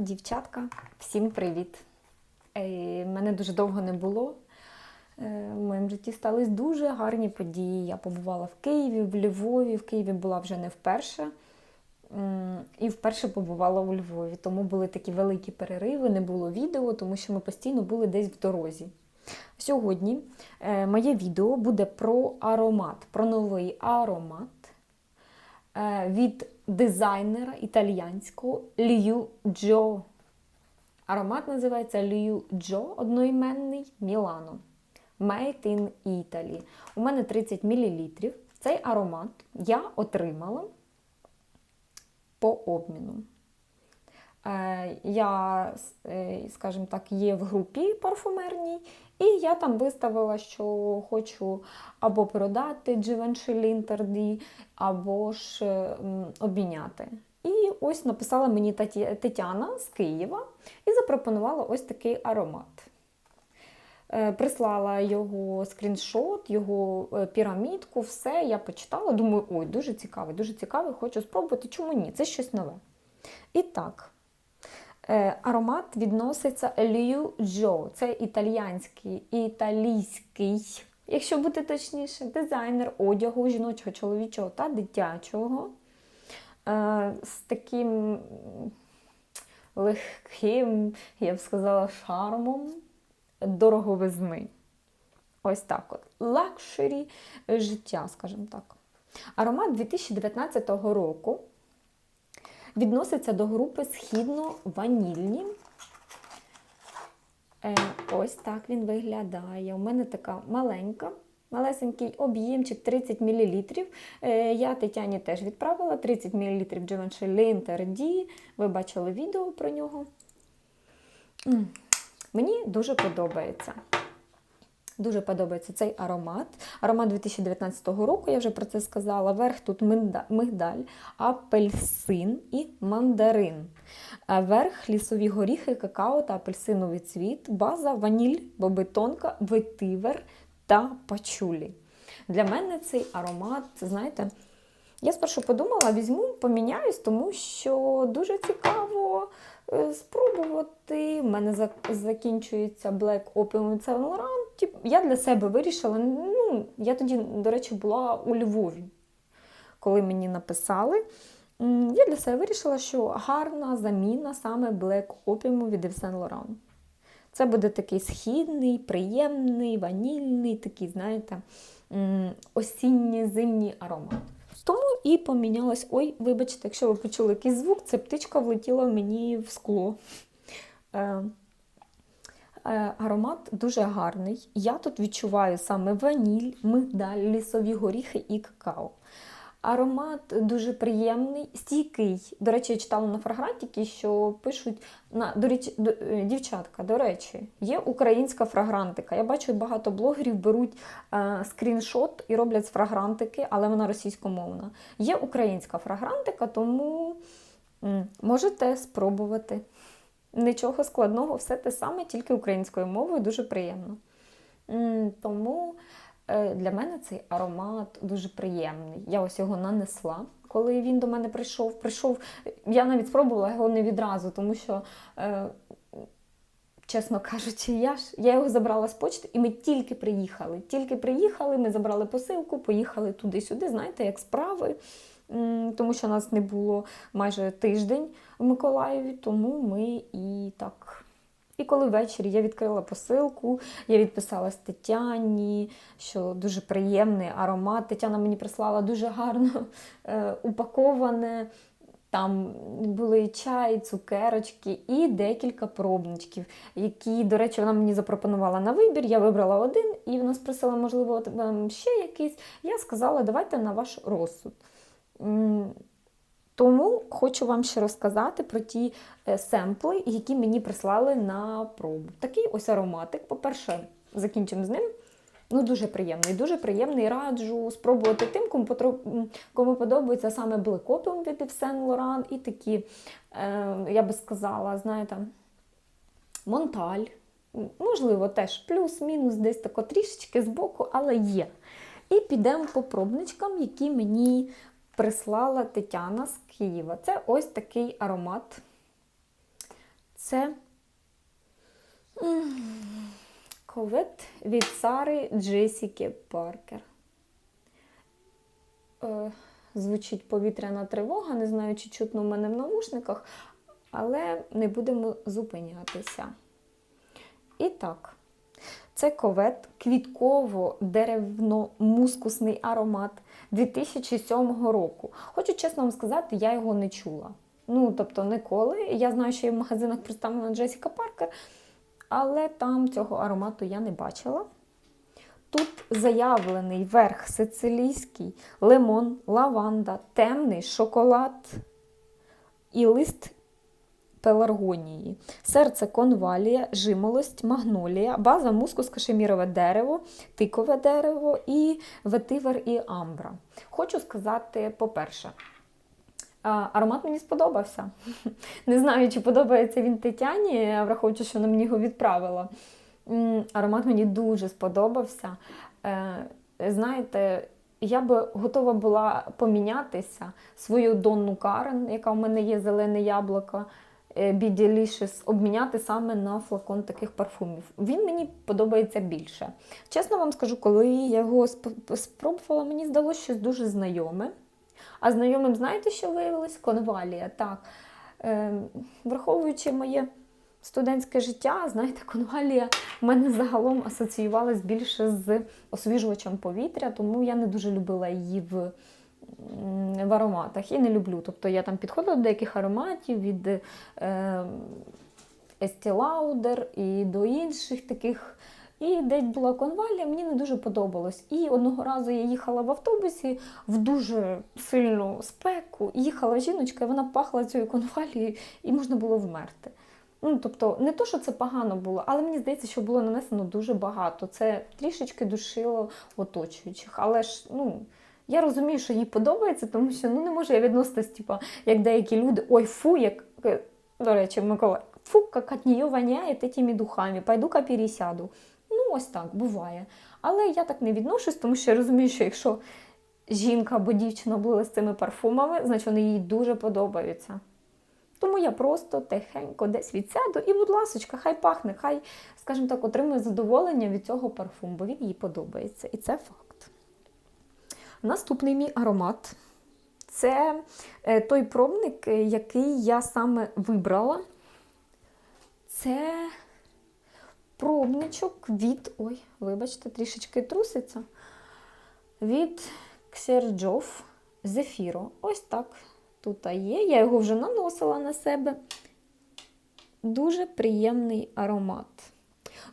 Дівчатка, всім привіт! Е, Мене дуже довго не було. Е, В моєму житті стались дуже гарні події. Я побувала в Києві, в Львові. В Києві була вже не вперше. І вперше побувала у Львові. Тому були такі великі перериви, не було відео, тому що ми постійно були десь в дорозі. Сьогодні е, моє відео буде про аромат, про новий аромат від дизайнера італіянського Лью Джо. Аромат називається Лью Джо, одноіменний Мілано. Made in Italy. У мене 30 мл. Цей аромат я отримала по обміну. Е, Я, е, скажімо так, є в групі парфумерній, і я там виставила, що хочу або продати Givenchy Linterdy, або ж е, обміняти. І ось написала мені Тетяна з Києва і запропонувала ось такий аромат. Прислала його скріншот, його пірамідку, все. Я почитала. Думаю, ой, дуже цікавий, дуже цікавий, хочу спробувати. Чому ні? Це щось нове. І так, аромат відноситься Лью Джо. Це італіянський, італійський, якщо бути точніше, дизайнер одягу жіночого, чоловічого та дитячого. Е, З таким легким, я б сказала, шармом дороговизни. Ось так от. Лакшері життя, скажімо так. Аромат 2019 року відноситься до групи східно-ванільні. Е, ось так він виглядає. У мене така маленька, малесенький об'ємчик 30 мл. Е, я Тетяні теж відправила 30 мл Givenchy Linter D. Ви бачили відео про нього. Мені дуже подобається. Дуже подобається цей аромат. Аромат 2019 року, я вже про це сказала. Верх тут мигдаль, апельсин і мандарин. Верх лісові горіхи, какао та апельсиновий цвіт, база, ваніль, бобитонка, ветивер та пачулі. Для мене цей аромат, знаєте, я спершу подумала, візьму, поміняюсь, тому що дуже цікаво е, спробувати. У мене закінчується Black Opium Saint Laurent. Тип, Я для себе вирішила, ну, я тоді, до речі, була у Львові, коли мені написали. Я для себе вирішила, що гарна заміна саме Black Opium від Yves Saint Laurent. Це буде такий східний, приємний, ванільний, такий, знаєте, м, осінньо-зимній аромат. Тому і помінялась. Ой, вибачте, якщо ви почули якийсь звук, це птичка влетіла мені в скло. Е, Аромат дуже гарний. Я тут відчуваю саме ваніль, мигдаль, лісові горіхи і какао. Аромат дуже приємний, стійкий. До речі, я читала на фрагрантіки, що пишуть на до речі, до, е, дівчатка. До речі, є українська фрагрантика. Я бачу, багато блогерів беруть е, скріншот і роблять з фрагрантики, але вона російськомовна. Є українська фрагрантика, тому можете спробувати. Нічого складного, все те саме, тільки українською мовою, дуже приємно. Тому е, для мене цей аромат дуже приємний. Я ось його нанесла, коли він до мене прийшов. Прийшов, я навіть спробувала його не відразу, тому що, е, чесно кажучи, я ж я його забрала з почти, і ми тільки приїхали. Тільки приїхали, ми забрали посилку, поїхали туди-сюди, знаєте, як справи. Тому що нас не було майже тиждень в Миколаєві, тому ми і так. І коли ввечері я відкрила посилку, я відписалась Тетяні, що дуже приємний аромат. Тетяна мені прислала дуже гарно е, упаковане. Там були чай, цукерочки і декілька пробничків, які, до речі, вона мені запропонувала на вибір. Я вибрала один, і вона спросила, можливо, ще якийсь. Я сказала, давайте на ваш розсуд. Тому хочу вам ще розказати про ті е, семпли, які мені прислали на пробу. Такий ось ароматик. По-перше, закінчимо з ним. Ну, дуже приємний, дуже приємний. Раджу спробувати тим, кому, кому подобається саме Black Opium від Yves Saint і такі, е, я би сказала, знаєте, Монталь. Можливо, теж плюс-мінус, десь тако трішечки збоку, але є. І підемо по пробничкам, які мені прислала Тетяна з Києва. Це ось такий аромат Це ковет від Сари Джесіки Паркер. Е, звучить повітряна тривога, не знаю, чи чутно в мене в навушниках, але не будемо зупинятися. І так, це ковет квітково-деревно-мускусний аромат 2007 року. Хочу чесно вам сказати, я його не чула. Ну, тобто, ніколи. Я знаю, що є в магазинах представлена Джесіка Паркер, але там цього аромату я не бачила. Тут заявлений верх сицилійський, лимон, лаванда, темний шоколад і лист пеларгонії, серце конвалія, жимолость, магнолія, база мускус, кашемірове дерево, тикове дерево і ветивер і амбра. Хочу сказати, по-перше, Аромат мені сподобався. Не знаю, чи подобається він Тетяні, враховуючи, що вона мені його відправила. Аромат мені дуже сподобався. Е, Знаєте, я би готова була помінятися свою Донну Карен, яка в мене є зелене яблуко, е, Be обміняти саме на флакон таких парфумів. Він мені подобається більше. Чесно вам скажу, коли я його спробувала, мені здалося щось дуже знайоме. А знайомим, знаєте, що виявилось? Конвалія. Так. Е, враховуючи моє студентське життя, знаєте, конвалія в мене загалом асоціювалась більше з освіжувачем повітря, тому я не дуже любила її в, в ароматах і не люблю. Тобто я там підходила до деяких ароматів від е, Estee Lauder і до інших таких. І десь була конвалія, мені не дуже подобалось. І одного разу я їхала в автобусі в дуже сильну спеку. Їхала жіночка, і вона пахла цією конвалією, і можна було вмерти. Ну, тобто, не то, що це погано було, але мені здається, що було нанесено дуже багато. Це трішечки душило оточуючих. Але ж, ну. Я розумію, що їй подобається, тому що ну не можу я відноситись, типу, як деякі люди, ой, фу, як е, до речі, Микола, фу, як нее воняє тими духами, пойду-ка пересяду. Ну, ось так буває. Але я так не відношусь, тому що я розумію, що якщо жінка або дівчина були з цими парфумами, значить вони їй дуже подобаються. Тому я просто тихенько десь відсяду і, будь ласочка, хай пахне, хай, скажімо так, отримує задоволення від цього парфуму, бо він їй подобається. І це факт. Наступний мій аромат це е, той пробник, е, який я саме вибрала. Це пробничок від. Ой, вибачте, трішечки труситься. Від Ксерджов Зефіро. Ось так тут є. Я його вже наносила на себе. Дуже приємний аромат.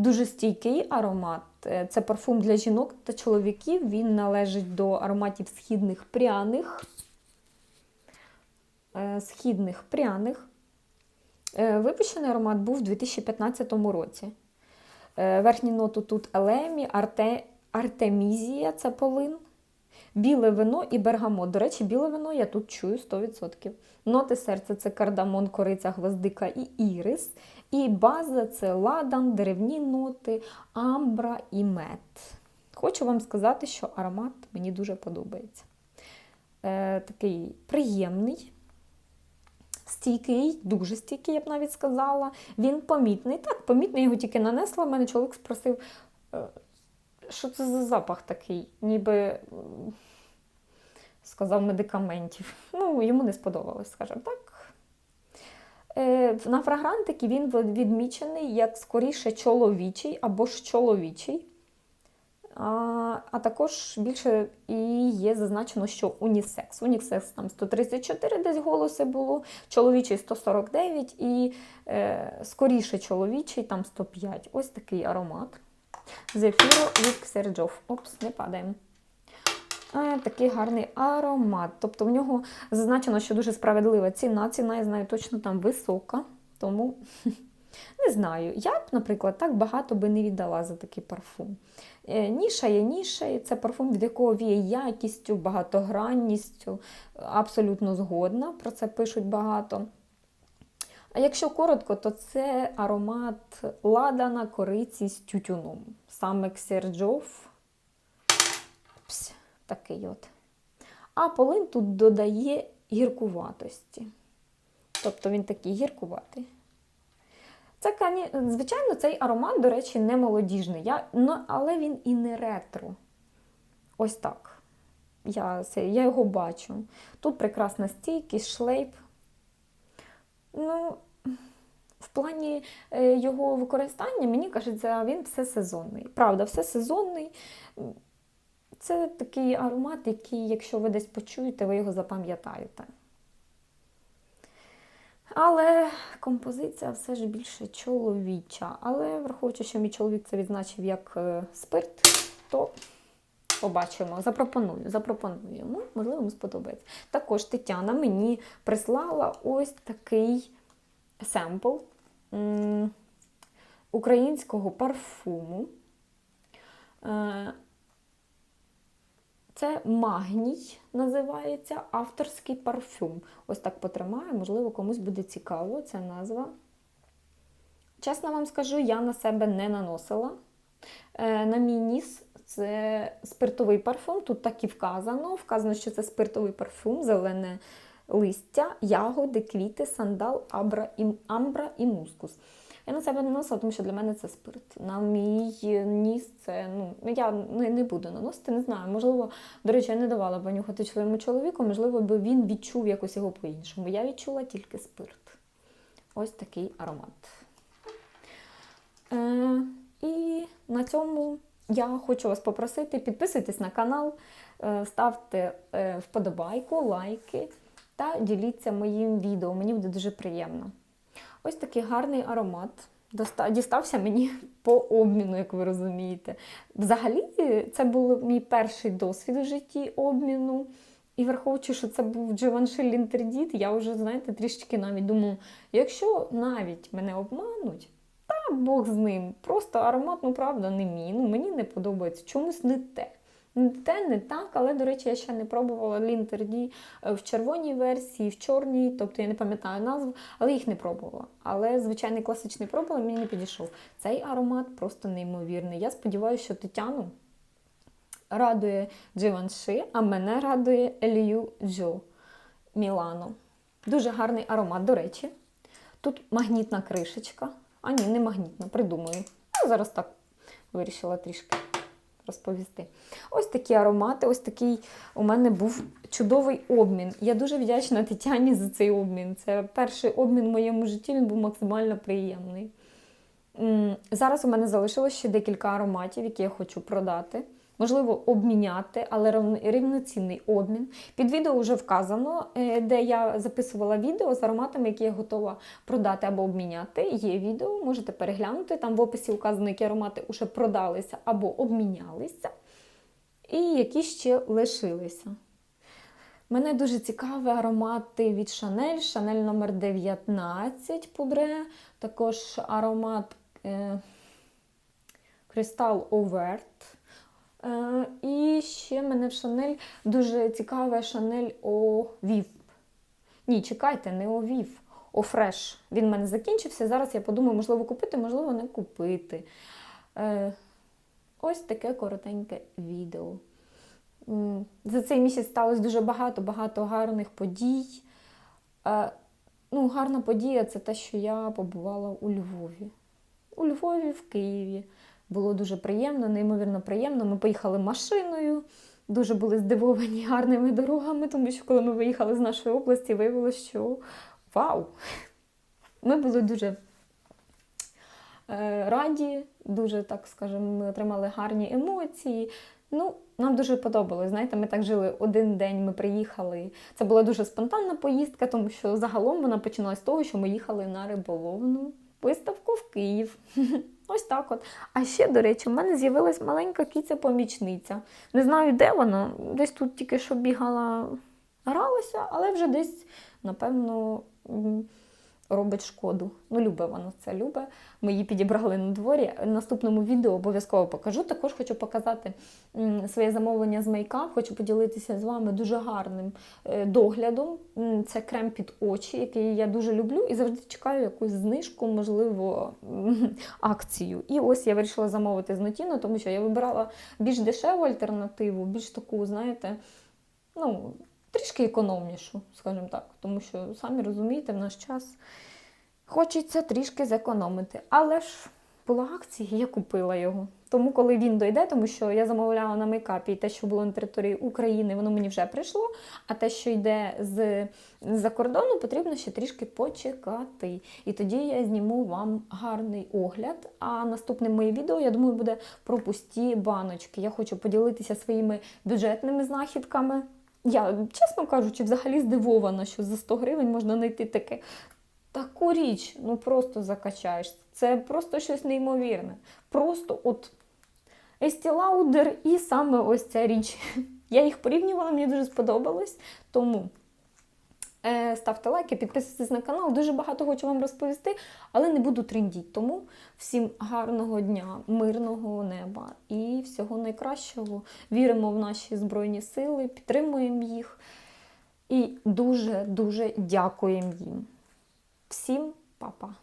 Дуже стійкий аромат. Е, Це парфум для жінок та чоловіків. Він належить до ароматів східних пряних. Е, Східних пряних. Е, Випущений аромат був у 2015 році. Верхні ноти тут елемі, арте, артемізія це полин, біле вино і бергамот. До речі, біле вино я тут чую 100%. Ноти серця це кардамон, кориця, гвоздика і ірис. І база це ладан, деревні ноти, амбра і мед. Хочу вам сказати, що аромат мені дуже подобається. Е, такий приємний. Стійкий, дуже стійкий, я б навіть сказала. Він помітний. Так, помітний, його тільки нанесла. Мене чоловік спросив, е, що це за запах такий, ніби сказав медикаментів. Ну, йому не сподобалось, скажімо так. Е, На фрагрантики він відмічений як скоріше чоловічий або ж чоловічий. А, а також більше і є зазначено, що унісекс. Унісекс там 134 десь голоси було, чоловічий 149 і е, скоріше чоловічий там 105. Ось такий аромат. Зефіро від Ксерджов. Опс, не падаємо. Е, такий гарний аромат. Тобто в нього зазначено, що дуже справедлива ціна. Ціна, я знаю, точно там висока. Тому не знаю. Я б, наприклад, так багато би не віддала за такий парфум. Е, Ніша є ніша, і це парфум, від якого віє якістю, багатогранністю. Абсолютно згодна, про це пишуть багато. А якщо коротко, то це аромат ладана кориці з тютюном. Саме Ксерджов. Пс, такий от. А полин тут додає гіркуватості. Тобто він такий гіркуватий. Це, звичайно, цей аромат, до речі, не молодіжний, я, ну, але він і не ретро. Ось так. Я, я його бачу. Тут прекрасна стійкість, шлейп. Ну, в плані е, його використання, мені кажеться, він все сезонний. Правда, все сезонний. Це такий аромат, який, якщо ви десь почуєте, ви його запам'ятаєте. Але композиція все ж більше чоловіча. Але враховуючи, що мій чоловік це відзначив як е, спирт, то побачимо, запропоную, запропоную. Ну, можливо, йому сподобається. Також Тетяна мені прислала ось такий семпл українського парфуму. Е, Це магній називається авторський парфюм. Ось так потримаю, можливо, комусь буде цікаво ця назва. Чесно вам скажу, я на себе не наносила. Е, На мій ніс це спиртовий парфум. Тут так і вказано. Вказано, що це спиртовий парфум, зелене листя, ягоди, квіти, сандал, абра і, амбра і мускус. Я на себе наносила, тому що для мене це спирт. На мій ніс це ну я не, не буду наносити, не знаю. Можливо, до речі, я не давала понюхати своєму чоловіку, можливо, би він відчув якось його по-іншому. Я відчула тільки спирт. Ось такий аромат. Е, і на цьому я хочу вас попросити підписуйтесь на канал, е, ставте е, вподобайку, лайки та діліться моїм відео. Мені буде дуже приємно. Ось такий гарний аромат. Дістався мені по обміну, як ви розумієте. Взагалі, це був мій перший досвід у житті обміну. І враховуючи, що це був Givenchy L'Interdit, я вже, знаєте, трішечки навіть думаю, якщо навіть мене обмануть, Бог з ним. Просто аромат, ну правда, не мій. Ну, мені не подобається. Чомусь не те. Не те, не так, але, до речі, я ще не пробувала Лінтерді в червоній версії, в чорній, тобто я не пам'ятаю назву, але їх не пробувала. Але звичайний класичний пробувала, мені не підійшов. Цей аромат просто неймовірний. Я сподіваюся, що Тетяну радує Givenchy, а мене радує Елію Джо Мілано. Дуже гарний аромат, до речі. Тут магнітна кришечка. А ні, не магнітна, придумаю. Я зараз так вирішила трішки розповісти. Ось такі аромати, ось такий у мене був чудовий обмін. Я дуже вдячна Тетяні за цей обмін. Це перший обмін в моєму житті, він був максимально приємний. Зараз у мене залишилось ще декілька ароматів, які я хочу продати. Можливо, обміняти, але рівноцінний обмін. Під відео вже вказано, е, де я записувала відео з ароматами, які я готова продати або обміняти. Є відео, можете переглянути. Там в описі вказано, які аромати вже продалися або обмінялися, і які ще лишилися. Мене дуже цікаві аромати від Chanel, Chanel номер 19 пудре, також аромат е, Crystal Overt. Е, і ще мене в Шанель дуже цікаве Шанель Овів. Ні, чекайте, не Овів, Офреш. Він в мене закінчився. Зараз я подумаю, можливо, купити, можливо, не купити. Е, ось таке коротеньке відео. За цей місяць сталося дуже багато, багато гарних подій. Е, ну, гарна подія це те, що я побувала у Львові. У Львові, в Києві. Було дуже приємно, неймовірно приємно. Ми поїхали машиною, дуже були здивовані гарними дорогами, тому що коли ми виїхали з нашої області, виявилося, що вау! Ми були дуже е, раді, дуже, так скажемо, ми отримали гарні емоції. Ну, нам дуже подобалось. Знаєте, ми так жили один день, ми приїхали. Це була дуже спонтанна поїздка, тому що загалом вона починалась з того, що ми їхали на риболовну виставку в Київ. Ось так от. А ще, до речі, в мене з'явилась маленька кіця-помічниця. Не знаю, де вона. Десь тут тільки що бігала, гралася, але вже десь, напевно, робить шкоду. Ну, любить вона це любить. Ми її підібрали на дворі. В наступному відео обов'язково покажу. Також хочу показати своє замовлення з мейкап. Хочу поділитися з вами дуже гарним е, доглядом. Це крем під очі, який я дуже люблю, і завжди чекаю якусь знижку, можливо, акцію. І ось я вирішила замовити з Нотіно, тому що я вибирала більш дешеву альтернативу, більш таку, знаєте, ну, трішки економнішу, скажімо так. Тому що, самі розумієте, в наш час хочеться трішки зекономити. Але ж була акція, я купила його. Тому, коли він дойде, тому що я замовляла на мейкапі і те, що було на території України, воно мені вже прийшло. А те, що йде з за кордону, потрібно ще трішки почекати. І тоді я зніму вам гарний огляд. А наступне моє відео, я думаю, буде про пусті баночки. Я хочу поділитися своїми бюджетними знахідками. Я, чесно кажучи, взагалі здивована, що за 100 гривень можна знайти таке. Таку річ, ну просто закачаєш. Це просто щось неймовірне. Просто от Lauder і саме ось ця річ. Я їх порівнювала, мені дуже сподобалось. Тому ставте лайки, підписуйтесь на канал. Дуже багато хочу вам розповісти, але не буду трендіть. Тому всім гарного дня, мирного неба і всього найкращого. Віримо в наші Збройні Сили, підтримуємо їх і дуже-дуже дякуємо їм. Всім па-па!